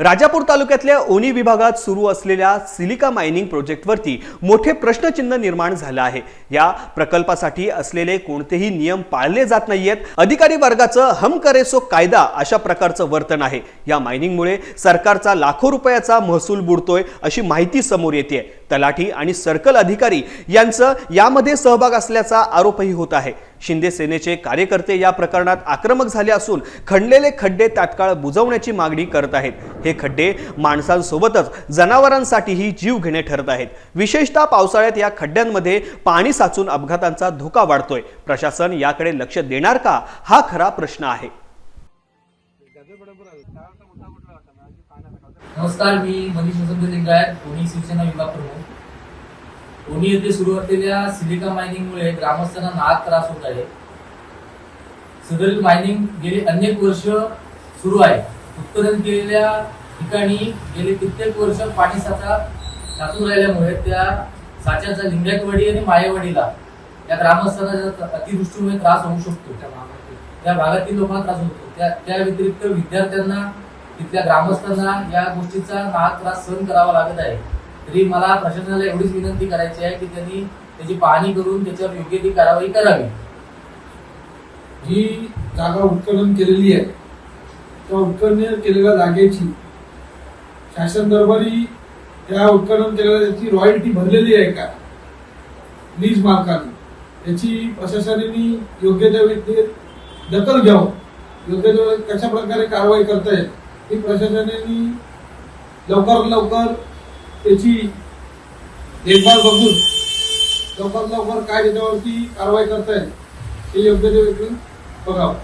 राजापूर तालुक्यातल्या ओनी विभागात सुरू असलेल्या सिलिका मायनिंग प्रोजेक्टवरती मोठे प्रश्नचिन्ह निर्माण झालं आहे. या प्रकल्पासाठी असलेले कोणतेही नियम पाळले जात नाहीयेत. अधिकारी वर्गाचं हम करे सो कायदा अशा प्रकारचं वर्तन आहे. या मायनिंगमुळे सरकारचा लाखो रुपयाचा महसूल बुडतोय अशी माहिती समोर येते. तलाठी आणि सर्कल अधिकारी यांचं यामध्ये सहभाग असल्याचा आरोपही होत आहे. शिंदे सेनेचे कार्यकर्ते या प्रकरणात आक्रमक झाले असून खणलेले खड्डे तात्काळ बुजवण्याची मागणी करत आहेत. हे खड्डे माणसांसोबतच जनावरांसाठीही जीव घेणे ठरत आहेत. विशेषतः पावसाळ्यात या खड्ड्यांमध्ये पाणी साचून अपघातांचा धोका वाढतोय. प्रशासन याकडे लक्ष देणार का? हा खरा प्रश्न आहे. नमस्कार मी मनीष वसंत लिंगायत पुणे शिवसेना विभाग प्रमुख. पुणे येथे सुरू असलेल्या सिलिका मायनिंगमुळे ग्रामस्थांना नाहक त्रास होत आहे. सदरील मायनिंग गेली अनेक वर्ष सुरू आहे. उत्खनन केलेल्या ठिकाणी गेले कित्येक वर्ष पाणी साचा साचून राहिल्यामुळे त्या साच्याचा लिंगायतवाडी आणि मायेवाडीला त्या ग्रामस्थांना अतिवृष्टीमुळे त्रास होऊ शकतो. त्या भागातील. लोकांना त्रास होतो. त्या त्या व्यतिरिक्त विद्यार्थ्यांना तिथल्या ग्रामस्थांना या गोष्टीचा नाहक त्रास सहन करावा लागत आहे. तरी मला प्रशासनाला एवढीच विनंती करायची आहे की त्यांनी त्याची पाहणी करून त्याच्यावर योग्य ती कारवाई करावी. जी जागा उत्खनन केलेली आहे त्या उत्खनन केलेल्या जागेची शासन दरबारी त्या उत्खनन केलेल्या त्याची रॉयल्टी भरलेली आहे का? लीज मालकाने त्याची प्रशासनाने योग्य त्या व्यक्ती दखल घ्यावं. योग्य त्या कशा प्रकारे कारवाई करता येईल ही प्रशासनाने लवकर लवकर त्याची देखभाल बघून लवकरात लवकर काय त्याच्यावरती कारवाई करता येईल. हे योग्य त्या व्यक्तीने बघावं.